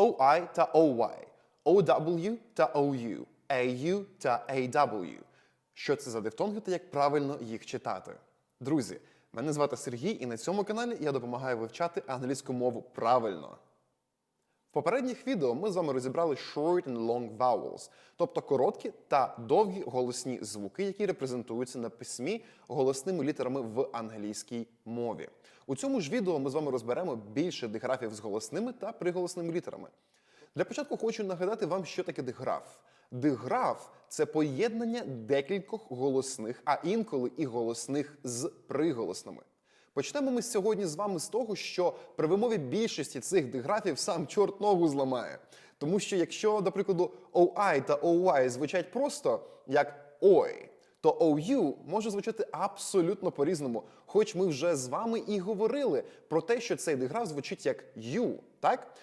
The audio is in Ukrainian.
OI та OY, OW та OU, AU та AW. Що це за дифтонги та як правильно їх читати? Друзі, мене звати Сергій, і на цьому каналі я допомагаю вивчати англійську мову правильно. В попередніх відео ми з вами розібрали short and long vowels, тобто короткі та довгі голосні звуки, які репрезентуються на письмі голосними літерами в англійській мові. У цьому ж відео ми з вами розберемо більше диграфів з голосними та приголосними літерами. Для початку хочу нагадати вам, що таке диграф. Диграф це поєднання декількох голосних, а інколи і голосних з приголосними. Почнемо ми сьогодні з вами з того, що при вимові більшості цих диграфів сам чорт ногу зламає. Тому що якщо, до прикладу, OI та OY звучать просто як ой, то OU може звучати абсолютно по-різному. Хоч ми вже з вами і говорили про те, що цей диграф звучить як U, так?